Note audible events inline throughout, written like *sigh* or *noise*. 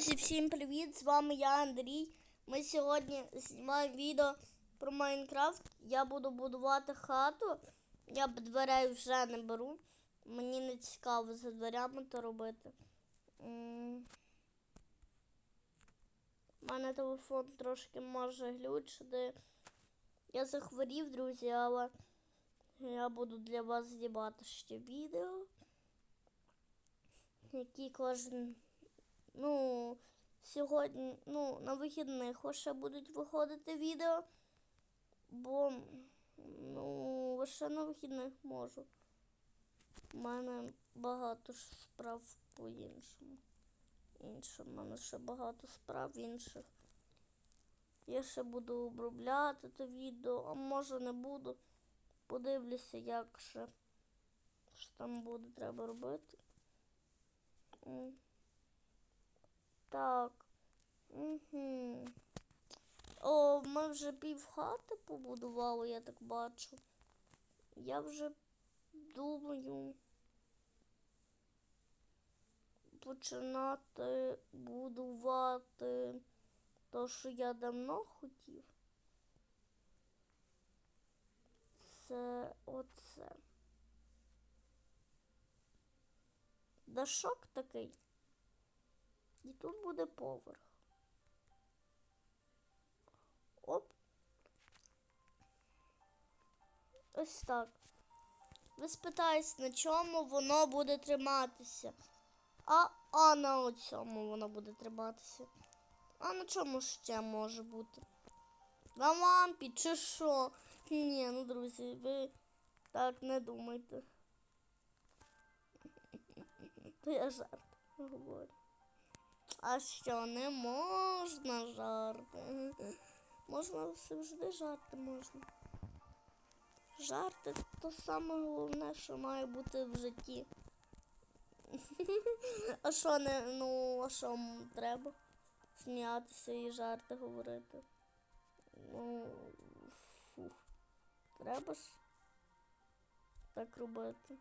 Друзі, всім привіт! З вами я, Андрій. Ми сьогодні знімаємо відео про Майнкрафт. Я буду будувати хату. Я б дверей вже не беру. Мені не цікаво за дверями то робити. У мене телефон трошки може глючити. Я захворів, друзі, але я буду для вас знімати ще відео. Які кожен Ну, сьогодні, ну, на вихідних лише будуть виходити відео, бо ну, лише на вихідних можу. У мене багато справ по іншому. Іншим, у мене ще багато справ інших. Я ще буду обробляти те відео, а може не буду. Подивлюся, як ще що там буде треба робити. Так. Угу. О, ми вже пів хати побудували, я так бачу. Я вже думаю починати будувати то, що я давно хотів. Це оце. Дашок такий. І тут буде поверх. Оп. Ось так. Ви спитаєтесь, на чому воно буде триматися. А, а на цьому воно буде триматися. А на чому ще може бути? На лампі чи що? Ні, ну друзі, ви так не думайте. *laughs* То я жарт говорю. А що не можна жарти? Можна завжди жарти можна. Жарти то саме головне, що має бути в житті. *laughs* А що не, ну, а що треба? Сміятися і жарти говорити. Ну, фух. Треба ж так робити.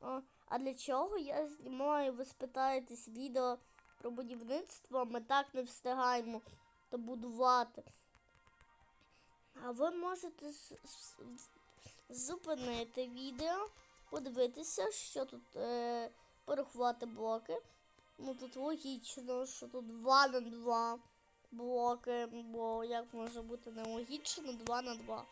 О, а для чого я знімаю, ви спитаєтесь відео про будівництво, ми так не встигаємо то будувати. А ви можете зупинити відео, подивитися, що тут е, порахувати блоки. Ну тут логічно, що тут 2 на 2 блоки, бо як може бути нелогічно 2 на 2.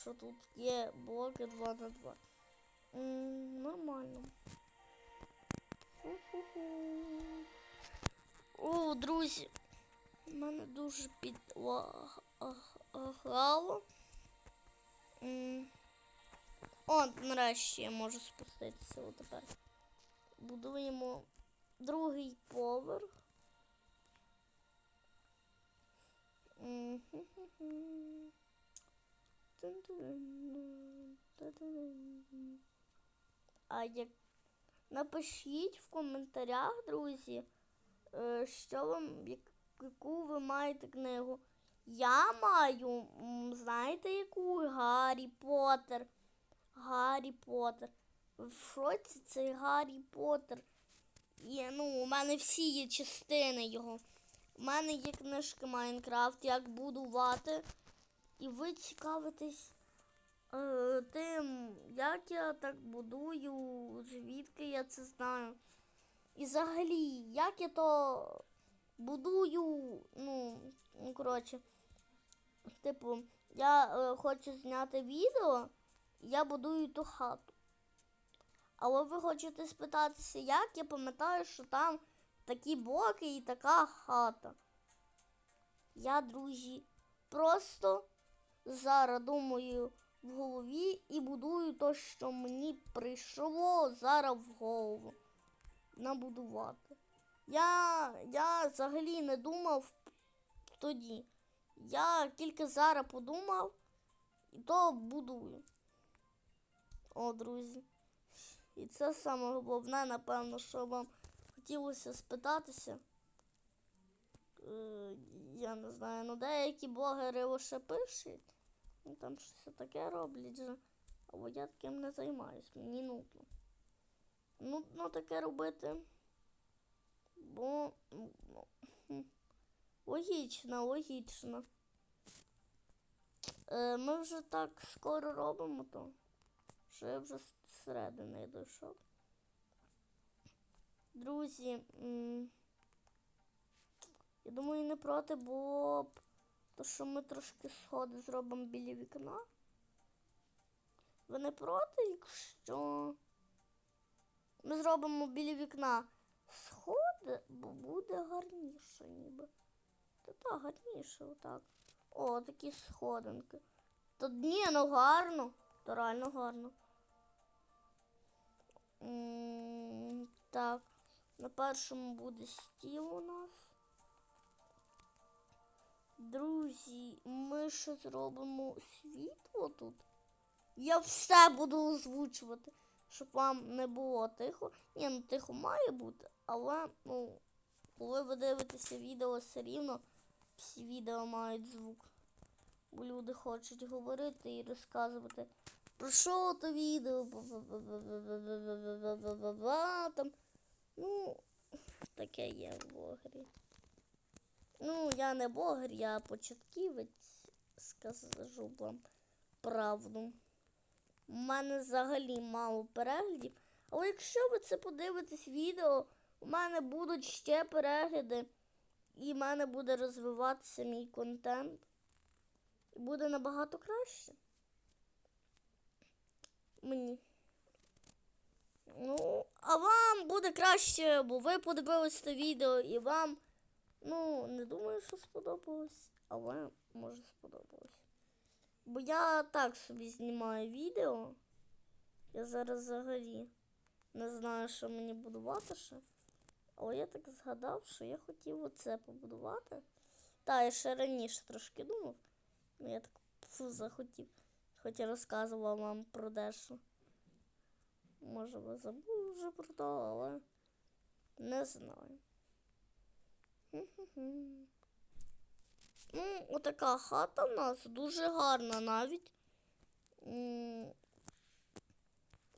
Що тут є блоки 2 на 2. М, нормально. Ху-ху-ху. О, друзі, мене дуже підлагало. О, нарешті я можу спуститися отепер. Будуємо другий поверх. А як напишіть в коментарях, друзі, що вам, яку ви маєте книгу. Я маю, знаєте, яку Гаррі Поттер. Гаррі Поттер. В шоці цей Гаррі Поттер. Є, ну, у мене всі є частини його. У мене є книжки Майнкрафт, як будувати. І ви цікавитесь е, тим, як я так будую, звідки я це знаю. Взагалі, як я то будую, ну, ну, коротше, типу, я е, хочу зняти відео, я будую ту хату. Але ви хочете спитатися, як я пам'ятаю, що там такі блоки і така хата. Я, друзі, просто зараз думаю в голові і будую то, що мені прийшло зараз в голову набудувати. Я, я взагалі не думав тоді. Я тільки зараз подумав і то будую. О, друзі. І це саме головне, напевно, що вам хотілося спитатися. Е, я не знаю, ну деякі блогери лише пишуть. Ну, там щось таке роблять же. Але я таким не займаюсь, мені нудно. Нудно таке робити. Бо ну, Логічно, логічно. Е, ми вже так скоро робимо то, що я вже з середини дійшов. Друзі, я думаю, не проти було б, то, що ми трошки сходи зробимо біля вікна. Ви не проти, якщо ми зробимо біля вікна сходи, бо буде гарніше ніби. Та так, гарніше, отак. О, такі сходинки. Та ні, ну гарно. То реально гарно. Так, на першому буде стіл у нас. Друзі, ми ще зробимо світло тут. Я все буду озвучувати, щоб вам не було тихо. Ні, ну тихо має бути, але ну, коли ви дивитеся відео, все рівно всі відео мають звук. Бо люди хочуть говорити і розказувати про що то відео. там. Ну, таке є в блогері. Ну, я не Богер, я початківець, скажу вам правду. У мене взагалі мало переглядів. Але якщо ви це подивитесь відео, у мене будуть ще перегляди, і в мене буде розвиватися мій контент. І буде набагато краще. Мені. Ну, а вам буде краще, бо ви подивились це відео і вам, ну, не думаю, що сподобалось, але може сподобалось. Бо я так собі знімаю відео. Я зараз взагалі не знаю, що мені будувати ще. Але я так згадав, що я хотів оце побудувати. Та, я ще раніше трошки думав. Ну, я так фу, захотів. Хоч я розказувала вам про дещо. Може, ви забули вже про то, але не знаю. Хм-хм-хм. Ну, отака хата в нас дуже гарна навіть.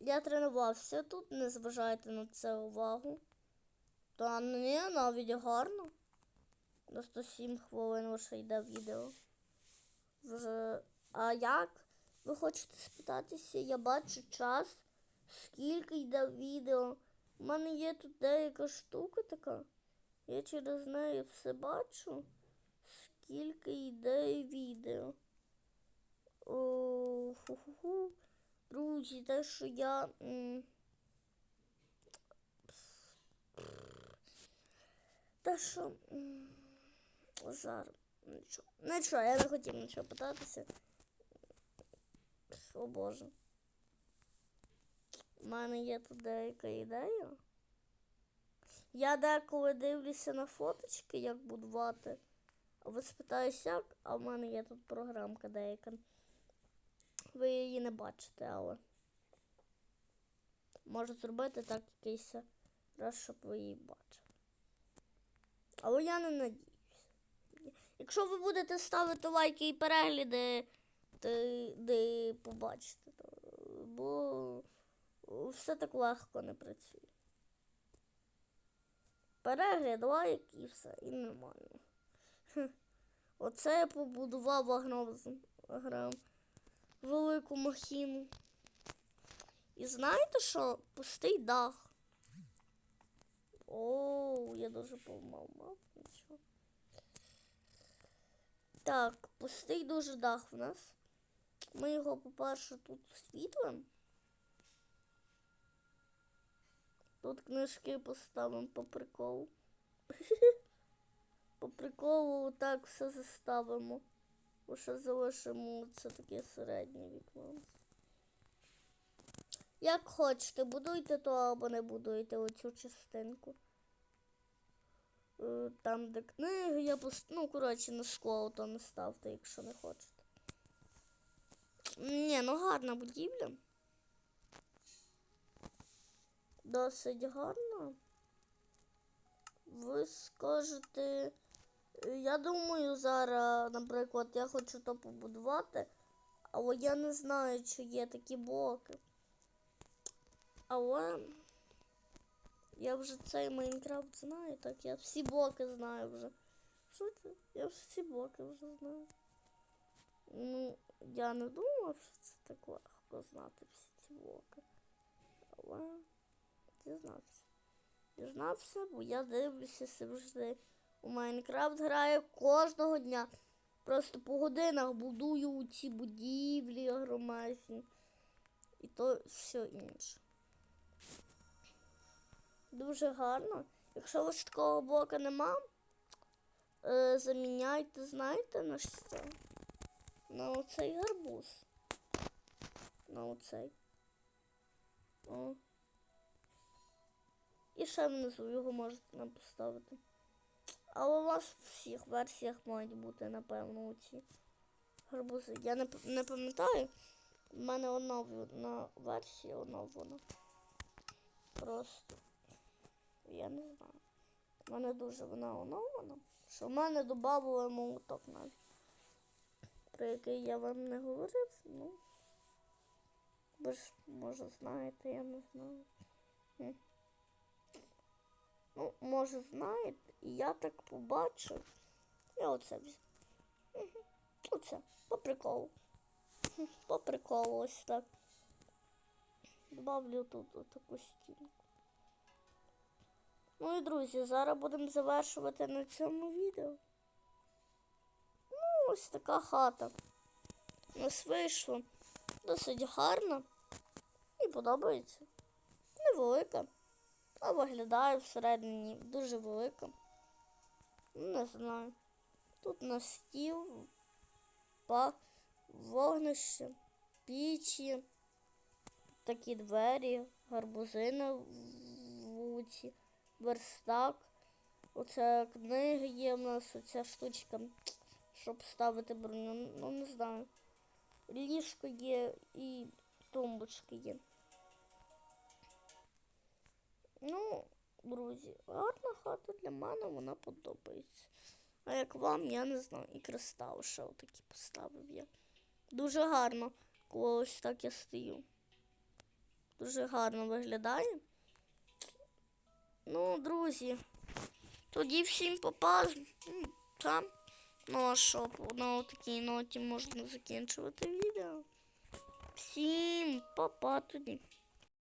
Я тренувався тут, не зважайте на це увагу. Та ні, навіть гарно. На 107 хвилин лише йде відео. Вже... А як? Ви хочете спитатися? Я бачу час, скільки йде відео. У мене є тут деяка штука така. Я через неї все бачу скільки йде відео. О, ху-ху-ху. Друзі, те, що я. Те, що. Зараз. Нічого. Нічого, я не хотів нічого питатися. О Боже. У мене є тут деяка ідея. Я деколи дивлюся на фоточки, як будувати. Ви спитаєш як, а в мене є тут програмка деяка. Ви її не бачите, але можу зробити так якийсь раз, щоб ви її бачили. Але я не надіюсь. Якщо ви будете ставити лайки і перегляди, то де побачите, то, бо все так легко не працює. Перегляд, лайк і все, і нормально. Оце я побудував вагном велику махіну. І знаєте що? Пустий дах. О, я дуже помав мав нічого. Так, пустий дуже дах в нас. Ми його, по-перше, тут світлим. Тут книжки поставимо по приколу. *laughs* По приколу так все заставимо. Лише залишимо це таке середнє вікно. Як хочете, будуйте то або не будуйте оцю частинку. Е, Там, де книги, я пост... Ну, коротше, на школу то не ставте, якщо не хочете. Ні, ну гарна будівля. Досить гарна. Ви скажете. Е, Я думаю, зараз, наприклад, я хочу то побудувати, але я не знаю, чи є такі блоки. Але я вже цей Майнкрафт знаю, так я всі блоки знаю вже. Це? Я ці блоки вже знаю. Ну, я не думала, що це так легко знати всі ці блоки. Але дізнався. Дізнався, бо я дивлюся завжди. У Майнкрафт граю кожного дня. Просто по годинах будую ці будівлі громадні. І то все інше. Дуже гарно. Якщо у вас такого блока нема, е, заміняйте, знаєте на що? На оцей гарбуз. На оцей. О. І ще внизу його можете нам поставити. Але у вас в всіх версіях мають бути, напевно, оці гарбузи. Я не, не пам'ятаю. У мене оновлена версія оновлена. Просто. Я не знаю. У мене дуже вона оновлена. Що в мене додавали молоток навіть. Про який я вам не говорив, ну. Ви ж, може, знаєте, я не знаю. Ну, може, знаєте, і я так побачив. Я оце взяв. Оце, по приколу. *laughs* По приколу ось так. Добавлю тут отаку стінку. Ну і друзі, зараз будемо завершувати на цьому відео. Ну, ось така хата. У нас вийшло досить гарно і подобається. Невелика. А виглядає всередині дуже велика. Не знаю. Тут на стіл, па, вогнище, пічі, такі двері, гарбузи на вулиці, верстак. Оце книги є в нас, оця штучка, щоб ставити броню. Ну, не знаю. Ліжко є і тумбочки є. Ну, друзі, гарна хата для мене, вона подобається. А як вам, я не знаю. І кристал ще отакі поставив я. Дуже гарно, коли ось так я стою. Дуже гарно виглядає. Ну, друзі, тоді всім попаз. Там. Ну а що, на такій ноті можна закінчувати відео. Всім папа тоді.